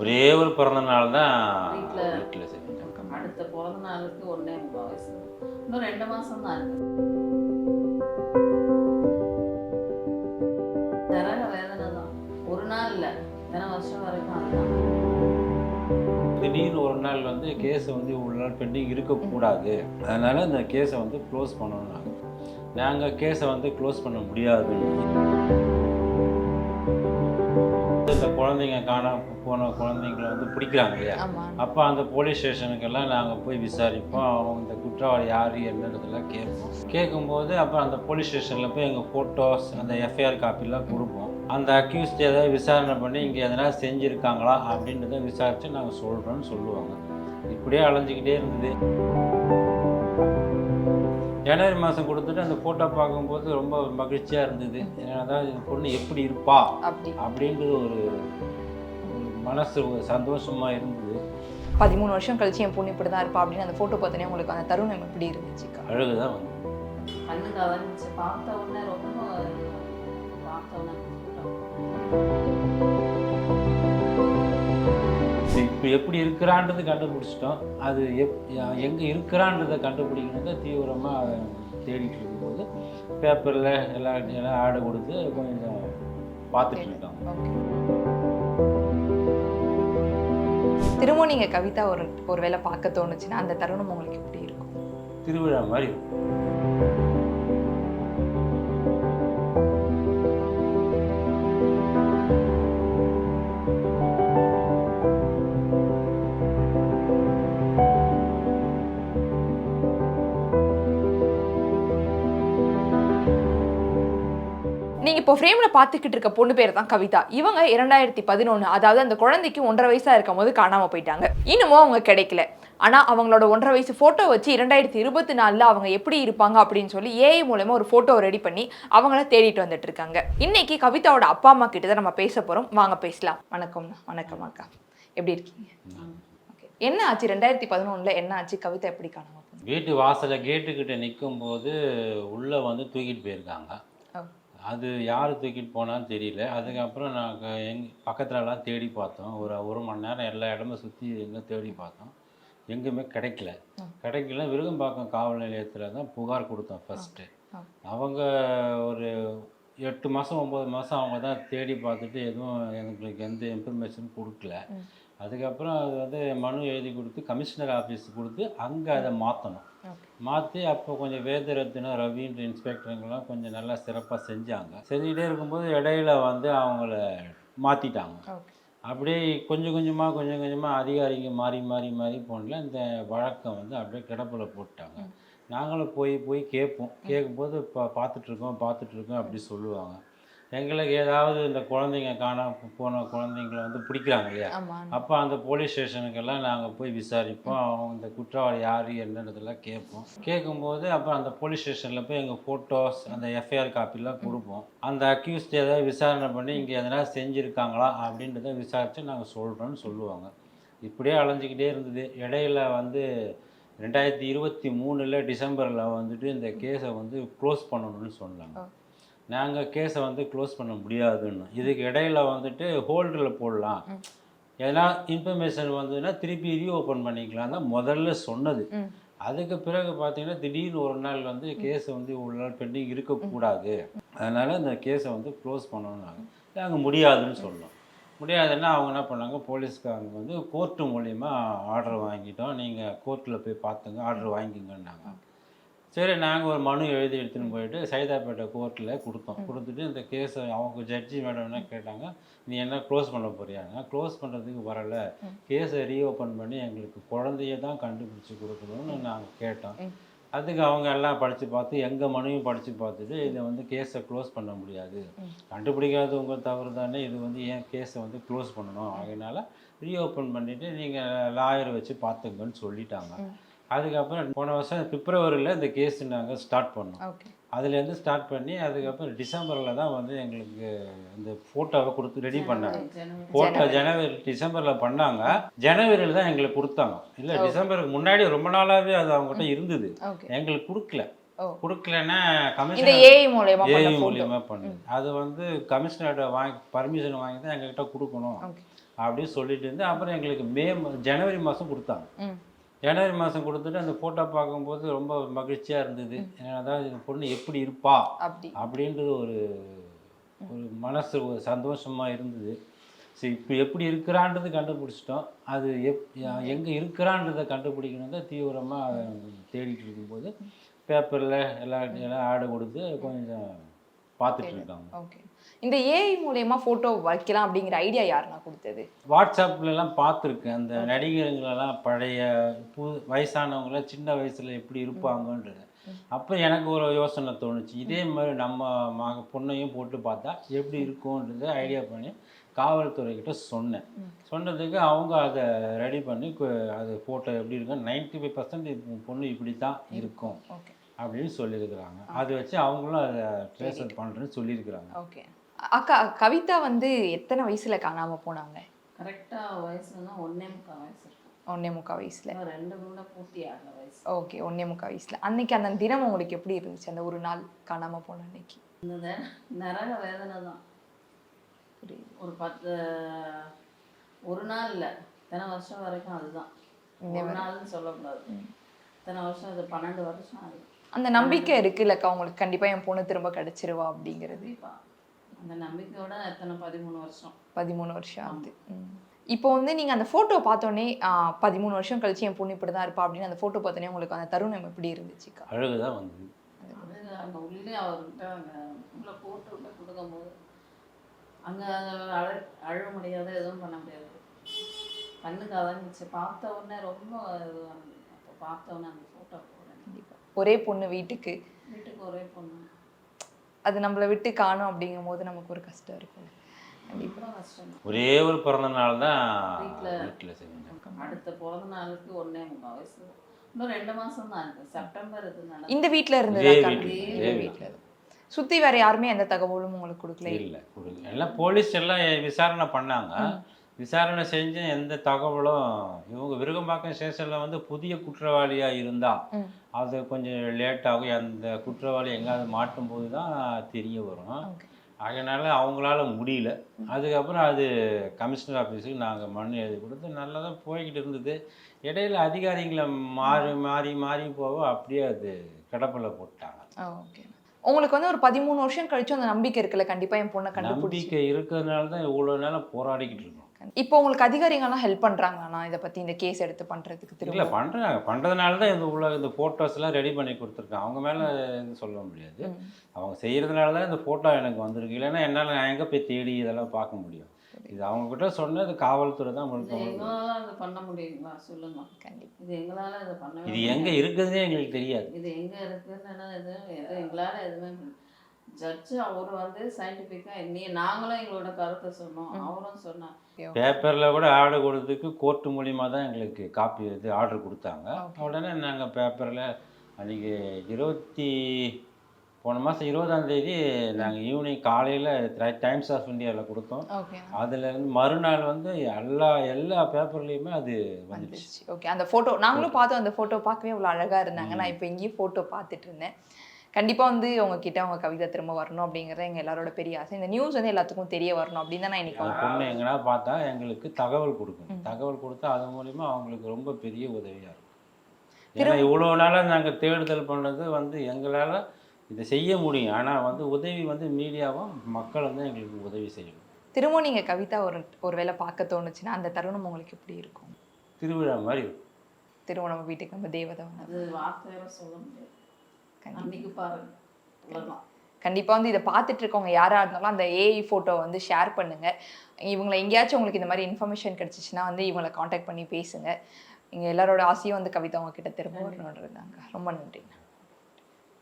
ஒரே ஒரு பிறந்த நாள் தான் வீட்டில் செஞ்சோம் அடுத்த பிறந்த நாளுக்கு ஒன்றே முக்கால் வயசு. இன்னும் ரெண்டு மாதம் தான் இருக்கு. நரக வேதனை தான் ஒரு நாள் இல்லை. தின வருஷம் வரைக்கும் அதுதான். திடீர்னு ஒரு நாள் வந்து கேஸ் வந்து இவ்வளோ நாள் பெண்டிங் இருக்கக்கூடாது. அதனால் இந்த கேஸை வந்து க்ளோஸ் பண்ணணும் நாங்கள் நாங்கள் கேஸை வந்து க்ளோஸ் பண்ண முடியாதுன்னு. இந்த குழந்தைங்க காணாம போன குழந்தைங்கள வந்து பிடிக்கிறாங்க இல்லையா? அப்போ அந்த போலீஸ் ஸ்டேஷனுக்கெல்லாம் நாங்கள் போய் விசாரிப்போம். அவங்க இந்த குற்றவாளி யார் என்னன்றதெல்லாம் கேட்போம். கேட்கும்போது அப்புறம் அந்த போலீஸ் ஸ்டேஷனில் போய் எங்கள் ஃபோட்டோஸ் அந்த எஃப்ஐஆர் காப்பிலாம் கொடுப்போம். அந்த அக்யூஸ்ட் ஏதாவது விசாரணை பண்ணி இங்கே எதனா செஞ்சுருக்காங்களா அப்படின்றத விசாரித்து நாங்கள் சொல்கிறோன்னு சொல்லுவாங்க. இப்படியே அலைஞ்சிக்கிட்டே இருந்தது. ஜனவரி மாதம் கொடுத்துட்டு அந்த ஃபோட்டோ பார்க்கும்போது ரொம்ப மகிழ்ச்சியாக இருந்தது. அதாவது இந்த பொண்ணு எப்படி இருப்பா? அப்படி. அப்படின்றது ஒரு மனசு ஒரு சந்தோஷமா இருந்தது. பதிமூணு வருஷம் கழிச்சு என் பொண்ணு இப்படி தான் இருப்பா அப்படின்னு அந்த ஃபோட்டோ பார்த்தோன்னே உங்களுக்கு அந்த தருணம் எப்படி இருந்துச்சுக்கா அழகுதான் வந்து கண்ணுக்கு அதான் இருந்துச்சு பார்த்த உடனே ரொம்ப இப்போ எப்படி இருக்கிறான்றது கண்டுபிடிச்சிட்டோம். அது எப் எங்கே இருக்கிறான்றதை கண்டுபிடிக்கணுங்க தீவிரமாக தேடிட்டு இருக்கும்போது பேப்பரில் எல்லாம் எல்லாம் ஆடை கொடுத்து கொஞ்சம் பார்த்துட்டு இருக்கோம். திரும்ப நீங்க கவிதா ஒரு ஒரு வேளை பார்க்க தோணுச்சுன்னா அந்த தருணம் உங்களுக்கு எப்படி இருக்கும்? திருவிழா மாதிரி. இருக்கும். இப்போ ஃப்ரேம்ல பார்த்துக்கிட்டு இருக்க பொண்ணு பேர் தான் கவிதா. இவங்க இரண்டாயிரத்தி பதினொன்று அதாவது அந்த குழந்தைக்கு ஒன்றரை வயசா இருக்கும் போது காணாம போயிட்டாங்க. இன்னமும் அவங்க கிடைக்கல. ஆனா அவங்களோட ஒன்றரை வயசு போட்டோ வச்சு இரண்டாயிரத்தி இருபத்தி நாலுல அவங்க எப்படி இருப்பாங்க அப்படின்னு சொல்லி ஏஐ மூலமா ஒரு போட்டோ ரெடி பண்ணி அவங்கள தேடிட்டு வந்துட்டு இருக்காங்க. இன்னைக்கு கவிதாவோட அப்பா அம்மா கிட்ட தான் நம்ம பேச போறோம். வாங்க பேசலாம். வணக்கம் வணக்கம் அக்கா. எப்படி இருக்கீங்க? ஓகே என்ன ஆச்சு? ரெண்டாயிரத்தி பதினொன்னுல என்ன ஆச்சு? கவிதா எப்படி காணாம போனாங்க? வீட்டு வாசலில் கேட்டுக்கிட்ட நிற்கும்போது உள்ளே வந்து தூக்கிட்டு போயிருக்காங்க. அது யார் தூக்கிட்டு போனான்னு தெரியல. அதுக்கப்புறம் நாங்கள் எங் பக்கத்துலலாம் தேடி பார்த்தோம். ஒரு ஒரு மணி நேரம் எல்லா இடமும் சுற்றி எங்கே தேடி பார்த்தோம். எங்கேயுமே கிடைக்கல. கிடைக்கல விருகம்பாக்கம் காவல் நிலையத்தில் தான் புகார் கொடுத்தோம் ஃபஸ்ட்டு. அவங்க ஒரு எட்டு மாதம் ஒம்பது மாதம் அவங்க தான் தேடி பார்த்துட்டு எதுவும் எங்களுக்கு எந்த இன்ஃபர்மேஷனும் கொடுக்கல. அதுக்கப்புறம் அது வந்து மனு எழுதி கொடுத்து கமிஷனர் ஆஃபீஸ் கொடுத்து அங்கே அதை மாற்றணும் மாற்றி அப்போ கொஞ்சம் வேதரத்தினம் ரவின்ற இன்ஸ்பெக்டருங்கெல்லாம் கொஞ்சம் நல்லா சிறப்பாக செஞ்சாங்க. செஞ்சுக்கிட்டே இருக்கும்போது இடையில வந்து அவங்கள மாற்றிட்டாங்க அப்படியே கொஞ்சம் கொஞ்சமாக கொஞ்சம் கொஞ்சமாக அதிகாரிங்க மாறி மாறி மாறி போனல இந்த வழக்கம் வந்து அப்படியே கிடப்பில் போட்டாங்க நாங்களும் போய் போய் கேட்போம். கேட்கும்போது இப்போ பார்த்துட்ருக்கோம் பார்த்துட்ருக்கோம் அப்படி சொல்லுவாங்க. எங்களுக்கு ஏதாவது இந்த குழந்தைங்க காணாம போன குழந்தைங்கள வந்து பிடிக்கிறாங்க இல்லையா? அப்போ அந்த போலீஸ் ஸ்டேஷனுக்கெல்லாம் நாங்கள் போய் விசாரிப்போம். அவங்க இந்த குற்றவாளி யார் என்னன்றதெல்லாம் கேட்போம். கேட்கும்போது அப்புறம் அந்த போலீஸ் ஸ்டேஷனில் போய் எங்கள் ஃபோட்டோஸ் அந்த எஃப்ஐஆர் காப்பிலாம் கொடுப்போம். அந்த அக்யூஸ்ட் ஏதாவது விசாரணை பண்ணி இங்கே எதனா செஞ்சுருக்காங்களா அப்படின்றத விசாரித்து நாங்கள் சொல்கிறோன்னு சொல்லுவாங்க. இப்படியே அலைஞ்சிக்கிட்டே இருந்தது. இடையில வந்து ரெண்டாயிரத்தி இருபத்தி மூணில் டிசம்பரில் வந்துட்டு இந்த கேஸை வந்து க்ளோஸ் பண்ணணும்னு சொன்னாங்க. நாங்கள் கேஸை வந்து க்ளோஸ் பண்ண முடியாதுன்னு. இதுக்கு இடையில வந்துட்டு ஹோல்டில் போடலாம். எதனா இன்ஃபர்மேஷன் வந்ததுன்னா திருப்பி ரீஓப்பன் பண்ணிக்கலாம் தான் முதல்ல சொன்னது. அதுக்கு பிறகு பார்த்தீங்கன்னா திடீர்னு ஒரு நாள் வந்து கேஸை வந்து இவ்வளோ நாள் பெண்டிங் இருக்கக்கூடாது. அதனால் இந்த கேஸை வந்து க்ளோஸ் பண்ணணும்னாங்க நாங்கள் முடியாதுன்னு சொன்னோம். முடியாதுன்னா அவங்க என்ன பண்ணாங்க போலீஸ்காரங்க வந்து கோர்ட்டு மூலிமா ஆர்டர் வாங்கிட்டோம். நீங்கள் கோர்ட்டில் போய் பார்த்துங்க ஆர்டர் வாங்கிக்கங்கன்னாங்க சரி நாங்கள் ஒரு மனு எழுதி எடுத்துன்னு போயிட்டு சைதாப்பேட்டை கோர்ட்டில் கொடுத்தோம். கொடுத்துட்டு இந்த கேஸை அவங்க ஜட்ஜி மேடம் என்ன கேட்டாங்க நீ என்ன க்ளோஸ் பண்ண போறியாங்க க்ளோஸ் பண்ணுறதுக்கு வரல. கேஸை ரீஓப்பன் பண்ணி எங்களுக்கு குழந்தைய தான் கண்டுபிடிச்சி கொடுக்கணும்னு நாங்கள் கேட்டோம். அதுக்கு அவங்க எல்லாம் படித்து பார்த்து எங்கள் மனுவையும் படித்து பார்த்துட்டு இதை வந்து கேஸை க்ளோஸ் பண்ண முடியாது. கண்டுபிடிக்காதவங்க தவறு தானே இது வந்து ஏன் கேஸை வந்து க்ளோஸ் பண்ணணும்? அதனால ரீஓப்பன் பண்ணிவிட்டு நீங்கள் லாயர் வச்சு பார்த்துங்கன்னு சொல்லிட்டாங்க. அதுக்கப்புறம் போன வருஷம் பிப்ரவரியில் இந்த கேஸ் நாங்கள் ஸ்டார்ட் பண்ணோம். அதுலேருந்து ஸ்டார்ட் பண்ணி அதுக்கப்புறம் டிசம்பரில் தான் வந்து எங்களுக்கு இந்த ஃபோட்டோவை கொடுத்து ரெடி பண்ணாங்க. ஃபோட்டோ ஜனவரி டிசம்பரில் பண்ணாங்க. ஜனவரியில் தான் எங்களுக்கு கொடுத்தாங்க. இல்லை டிசம்பருக்கு முன்னாடி ரொம்ப நாளாகவே அது அவங்ககிட்ட இருந்தது. எங்களுக்கு கொடுக்கல. கொடுக்கலன்னா கமிஷனர் ஏஐ. மூலியமாக பண்ணுது அது வந்து கமிஷனர்கிட்ட வாங்கி பர்மிஷன் வாங்கி தான் எங்ககிட்ட கொடுக்கணும். அப்படின்னு சொல்லிட்டு இருந்து அப்புறம் எங்களுக்கு மே மா- ஜனவரி மாதம் கொடுத்தாங்க. ஜனவரி மாதம் கொடுத்துட்டு அந்த ஃபோட்டோ பார்க்கும்போது ரொம்ப மகிழ்ச்சியாக இருந்தது. அதாவது இந்த பொண்ணு எப்படி இருப்பா? அப்படி. அப்படின்றது ஒரு ஒரு மனசு ஒரு சந்தோஷமாக இருந்தது. சரி இப்போ எப்படி இருக்கிறான்றது கண்டுபிடிச்சிட்டோம். அது எப் எங்கே இருக்கிறான்றதை கண்டுபிடிக்கணும் தான் தீவிரமாக தேடிட்டு இருக்கும்போது பேப்பரில் எல்லா எல்லாம் ஆடு கொடுத்து கொஞ்சம் பார்த்துட்டு இருக்காங்க. ஓகே. இந்த ஏஐ மூலயமா ஃபோட்டோ வைக்கலாம் அப்படிங்கிற ஐடியா யாருண்ணா கொடுத்தது? வாட்ஸ்அப்லலாம் பார்த்துருக்கேன். அந்த நடிகருங்களெல்லாம் பழைய புது வயசானவங்களாம் சின்ன வயசில் எப்படி இருப்பாங்கன்றது. அப்போ எனக்கு ஒரு யோசனை தோணுச்சு. இதே மாதிரி நம்ம மக பொண்ணையும் போட்டு பார்த்தா எப்படி இருக்கும்ன்றது ஐடியா பண்ணி காவல்துறைக்கிட்ட சொன்னேன். சொன்னதுக்கு அவங்க அதை ரெடி பண்ணி அது ஃபோட்டோ எப்படி இருக்கும் நைன்டி ஃபைவ் பர்சன்ட் பொண்ணு இப்படி தான் இருக்கும். ஓகே அப்படின்னு சொல்லியிருக்கிறாங்க. அதை வச்சு அவங்களும் அதை ட்ரேசர் பண்ணுறேன்னு சொல்லியிருக்கிறாங்க. ஓகே. அக்கா கவிதா வந்து எத்தனை வயசுல காணாம போனாங்க? கரெக்டாக வயசுனா ஒன்னே முக்கால் வயசு இருக்கும் ஒன்னே முக்கால் வயசுல. ரெண்டு கூட பூர்த்தி ஆகல வயசு. ஓகே ஒன்னே முக்கால் வயசுல. அன்னைக்கு அந்த தினம் உங்களுக்கு எப்படி இருந்துச்சு? அந்த ஒரு நாள் காணாம போன அன்னைக்கு? இந்த நரக வேதனை தான். ஒரு பத்து ஒரு நாள் இல்லை. இத்தனை வருஷம் வரைக்கும் அதுதான். ஒரு நாள்னு சொல்லக்கூடாது இத்தனை வருஷம் அது பன்னெண்டு வருஷம் ஆகுது. அந்த நம்பிக்கை இருக்குல்லக்கா உங்களுக்கு கண்டிப்பா என் பொண்ணு திரும்ப கிடைச்சிருவா அப்படிங்கிறது. அந்த நம்பிக்கையோட எத்தனை பதிமூணு வருஷம்? பதிமூணு வருஷம் ஆகுது. ம். இப்போ வந்து நீங்க அந்த போட்டோ பார்த்தோன்னே பதிமூணு வருஷம் கழிச்சு என் பொண்ணு இப்படி தான் இருப்பா அப்படின்னு அந்த போட்டோ பார்த்தோன்னே உங்களுக்கு அந்த தருணம் எப்படி இருந்துச்சுக்கா? அழகு தான் வந்தது. அது அங்கே உள்ளே அவர்கிட்ட உள்ள போட்டு உள்ள கொடுக்கும்போது அங்கே அழ அழ முடியாத எதுவும் பண்ண முடியாது. கண்ணுக்கு அதாங்கிச்சு பார்த்த உடனே ரொம்ப இதுவாக இருந்தது அப்போ பார்த்த உடனே அந்த ஃபோட்டோ போடுறேன் கண்டிப்பா. ஒரே பொண்ணு வீட்டுக்கு. வீட்டுக்கு ஒரே பொண்ணு. அது நம்மளை விட்டு காணும் அப்படிங்கும் போது நமக்கு ஒரு கஷ்டம் இருக்கும். கண்டிப்பா. ரொம்ப கஷ்டம் ஒரே ஒரு பிறந்த நாள் தான் வீட்ல- வீட்டில் செஞ்சேன் அடுத்த பிறந்த நாளுக்கு ஒன்றே முக்கால் வயசு. இன்னும் ரெண்டு மாதம் தான் இருக்கு. செப்டம்பர் இந்த வீட்ல இதே இருந்ததா இதே வீட்ல சுத்தி வேற யாருமே எந்த தகவலும் உங்களுக்கு கொடுக்கல. இல்லை எல்லாம் போலீஸ் எல்லாம் விசாரணை பண்ணாங்க. விசாரணை செஞ்சு எந்த தகவலும் இவங்க விருகம்பாக்கம் ஸ்டேஷனில் வந்து புதிய குற்றவாளியாக இருந்தால். அது கொஞ்சம் லேட் ஆகும். அந்த குற்றவாளி எங்காவது மாட்டும் போது தான் தெரிய வரும். அதனால் அவங்களால முடியல. அதுக்கப்புறம் அது கமிஷனர் ஆஃபீஸுக்கு நாங்கள் மனு எழுதி கொடுத்து நல்லா தான் போய்கிட்டு இருந்தது. இடையில அதிகாரிகளை மாறி மாறி மாறி போக அப்படியே அது கிடப்பில் போட்டாங்க. ஓகே. உங்களுக்கு வந்து ஒரு பதிமூணு வருஷம் கழிச்சு அந்த நம்பிக்கை இருக்குல்ல? கண்டிப்பா என் பொண்ணை கண்டுபிடிச்சி. நம்பிக்கை இருக்கிறதுனால தான் இவ்வளோ நேரம் போராடிக்கிட்டு இருக்கோம். இப்போ உங்களுக்கு அதிகாரிகள்லாம் ஹெல்ப் பண்றாங்கண்ணா இதை பத்தி இந்த கேஸ் எடுத்து பண்றதுக்கு இல்லை திரும்ப பண்ணுறாங்க பண்ணுறதுனால தான் இந்த உள்ள இந்த ஃபோட்டோஸ்லாம் ரெடி பண்ணி கொடுத்துருக்காங்க. அவங்க மேலே எதுவும் சொல்ல முடியாது. அவங்க செய்கிறதுனால தான் இந்த ஃபோட்டோ எனக்கு வந்திருக்கு. இல்லைன்னா என்னால் நான் எங்கே போய் தேடி இதெல்லாம் பார்க்க முடியும்? இது அவங்கக்கிட்ட சொன்னது காவல்துறை தான் இது முழுக்க எங்களால் இது பண்ண முடியுங்களா? சொல்லுங்க. கண்டிப்பா. இது எங்களால் இதை பண்ணவே இது எங்கே இருக்குதுன்னே எங்களுக்கு தெரியாது. இது எங்க எது எங்களால எதுவுமே ஜட்ஜு அவர் வந்து சயின்டிஃபிக்காக நீ நாங்களும் எங்களோட கருத்தை சொன்னோம். அவரும் சொன்னார். பேப்பரில் கூட ஆர்டர் கொடுத்ததுக்கு கோர்ட்டு மூலியமா தான் எங்களுக்கு காப்பி இது ஆர்டர் கொடுத்தாங்க. உடனே நாங்கள் பேப்பரில் அன்றைக்கி இருபத்தி போன மாதம் இருபதாம் தேதி நாங்கள் ஈவினிங் காலையில் டைம்ஸ் ஆஃப் இந்தியாவில் கொடுத்தோம். ஓகே அதுல இருந்து மறுநாள் வந்து எல்லா எல்லா பேப்பர்லேயுமே அது வந்துடுச்சு வந்துருச்சு. ஓகே அந்த ஃபோட்டோ நாங்களும் பார்த்தோம் அந்த ஃபோட்டோ பார்க்கவே இவ்வளோ அழகாக இருந்தாங்க. நான் இப்போ எங்கேயும் ஃபோட்டோ பார்த்துட்டு இருந்தேன். கண்டிப்பாக வந்து உங்ககிட்ட அவங்க கவிதை திரும்ப வரணும் அப்படிங்கிறது எங்கள் எல்லாரோட பெரிய ஆசை. இந்த நியூஸ் வந்து எல்லாத்துக்கும் தெரிய வரணும் அப்படின்னு தான் நான் இன்னைக்கு பொண்ணு எங்கன்னா பார்த்தா எங்களுக்கு தகவல் கொடுக்கணும். தகவல் கொடுத்தா அது மூலிமா அவங்களுக்கு ரொம்ப பெரிய உதவியாக இருக்கும். ஏன்னா இவ்வளோ நாளாக நாங்கள் தேடுதல் பண்ணது வந்து எங்களால் இதை செய்ய முடியும். ஆனால் வந்து உதவி வந்து மீடியாவும் மக்கள் வந்து எங்களுக்கு உதவி செய்யணும். திரும்ப நீங்கள் கவிதா ஒரு ஒரு வேளை பார்க்க தோணுச்சுன்னா அந்த தருணம் உங்களுக்கு எப்படி இருக்கும்? திருவிழா மாதிரி இருக்கும். திரும்ப நம்ம வீட்டுக்கு நம்ம தேவதை வந்து சொல்ல முடியாது. அன்னைக்கு பாருங்க கண்டிப்பாக வந்து இதை பார்த்துட்டு இருக்கவங்க யாராக இருந்தாலும் அந்த ஏஐ ஃபோட்டோ வந்து ஷேர் பண்ணுங்க. இவங்களை எங்கேயாச்சும் உங்களுக்கு இந்த மாதிரி இன்ஃபர்மேஷன் கிடைச்சிச்சுன்னா வந்து இவங்களை காண்டாக்ட் பண்ணி பேசுங்க. இங்கே எல்லாரோட ஆசையும் வந்து கவிதா உங்ககிட்ட திரும்ப வரணுன்றது ரொம்ப நன்றி.